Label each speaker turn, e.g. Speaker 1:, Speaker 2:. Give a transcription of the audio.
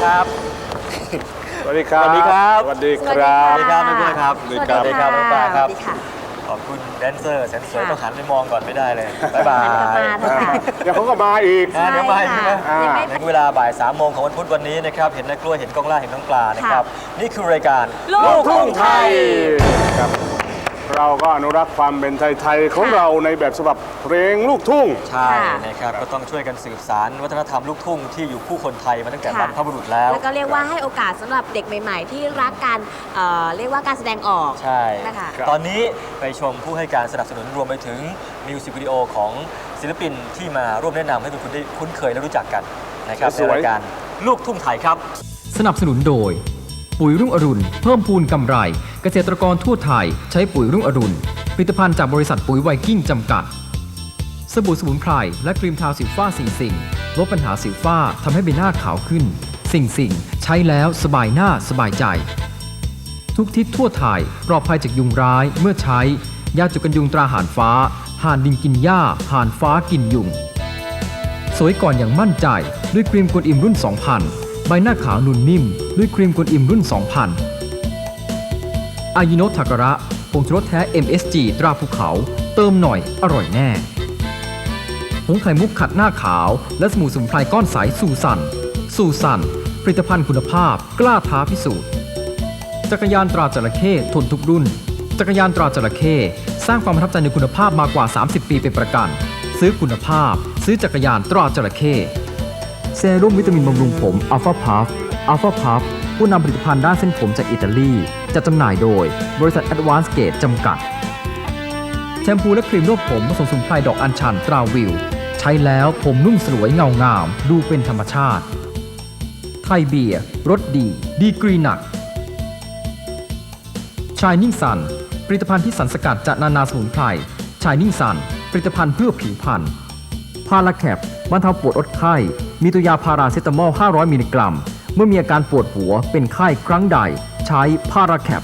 Speaker 1: วัสดีครับ
Speaker 2: สวัสดีครับ
Speaker 1: สวัสดีครับ
Speaker 2: สวัสดีครับน้องกล้วยครับ
Speaker 1: สวัสดีครับ
Speaker 2: สวัสดีครับน้องปลาครับ
Speaker 3: สวัสดีค่ะ
Speaker 2: ขอบคุณแดนเซอร์แสนสวย
Speaker 3: ค่ะ
Speaker 2: ต้องหันไปมองก่อนไม่ได้เลยบ๊ายบาย
Speaker 3: หันกลับมา
Speaker 1: อ่าเดี๋ยวเขาก็มาอีก
Speaker 2: อ่าเดี๋ยวมาอีกใช่ไหม
Speaker 1: อ่า
Speaker 3: ยังไม่
Speaker 2: ในเวลาบ่าย3ามโมงของวันพุธวันนี้นะครับ เห็นนักกล้วยเห็นกล้องล่าเห็นน้องปลานะครับ นี่คือรายการ
Speaker 3: ลูกทุ่งไทย
Speaker 1: ครับ เราก็อนุรักษ์ความเป็นไทยๆของเราในแบบฉบับเพลงลูกทุ่ง
Speaker 2: ใช่
Speaker 3: ค่ะ
Speaker 2: นะครับก็ต้องช่วยกันสืบสารวัฒนธรรมลูกทุ่งที่อยู่คู่คนไทยมาตั้งแต่
Speaker 3: ค่ะ
Speaker 2: บรรพบุรุษแล้ว
Speaker 3: แล้วก็เรียกว่าให้โอกาสสำหรับเด็กใหม่ ๆ ที่รักการเอ่อเรียกว่าการแสดงออก
Speaker 2: ใช่
Speaker 3: นะคะ
Speaker 1: ครับ
Speaker 2: ตอนนี้ไปชมผู้ให้การสนับสนุนรวมไปถึงมิวสิกวิดีโอของศิลปินที่มาร่วมแนะนำให้คุณได้คุ้นเคยและรู้จักกันนะครับ
Speaker 1: ส
Speaker 2: ใน
Speaker 1: วยๆ
Speaker 2: รายการลูกทุ่งไทยครับ
Speaker 4: สนับสนุนโดย ปุ๋ยรุ่งอรุณ เพิ่มพูนกำไร เกษตรกรทั่วไทย ใช้ปุ๋ยรุ่งอรุณ ผลิตภัณฑ์จากบริษัทปุ๋ยไวกิ้งจำกัด สบู่สมุนไพร และครีมทาสิวฝ้าสิงสิ่ง ลดปัญหาสิวฝ้าทำให้ใบหน้าขาวขึ้น สิ่งสิ่ง ใช้แล้วสบายหน้าสบายใจ ทุกทิศทั่วไทยปลอดภัยจากยุงร้ายเมื่อใช้ยาจุกันยุงตราหานฟ้าห่านดินกินหญ้าห่านฟ้ากินยุง สวยก่อนอย่างมั่นใจด้วยครีมกวนอิมรุ่น 2000 ใบหน้าขาวนุ่นนิ่ม ด้วยครีมกวนอิมรุ่น 2000 อายิโนทากระผงชูรสแท้ MSG ตราภูเขา เติมหน่อยอร่อยแน่ ผงไข่มุกขัดหน้าขาว และสมูนสมุนไพรก้อนใสสูสัน สูสัน ผลิตภัณฑ์คุณภาพ กล้าท้าพิสูจน์ จักรยานตราจระเข้ทนทุกรุ่น จักรยานตราจระเข้สร้างความประทับใจในคุณภาพมากว่า 30 ปีเป็นประกัน ซื้อคุณภาพ ซื้อจักรยานตราจระเข้ เซรุ่มวิตามินบำรุงผมอัลฟาพัฟอัลฟาพัฟผู้นำผลิตภัณฑ์ด้านเส้นผมจากอิตาลีจัดจำหน่ายโดย บริษัท Advanced Gate จำกัด แชมพูและครีมนวดผมผสมสมุนไพรดอกอัญชันตราวิว ใช้แล้วผมนุ่มสลวยเงางาม ดูเป็นธรรมชาติ ไทยเบียร์รสดี ดีกรีหนัก Shining Sun ผลิตภัณฑ์ที่สรรสกัดจากนานาสมุนไพร Shining Sun ผลิตภัณฑ์เพื่อผิวพรรณพาราแคปบรรเทาปวดอดไข้ มีตัวยาพาราเซตามอล 500 มิลลิกรัม เมื่อมีอาการปวดหัวเป็นไข้ครั้งใด ใช้พาราแคป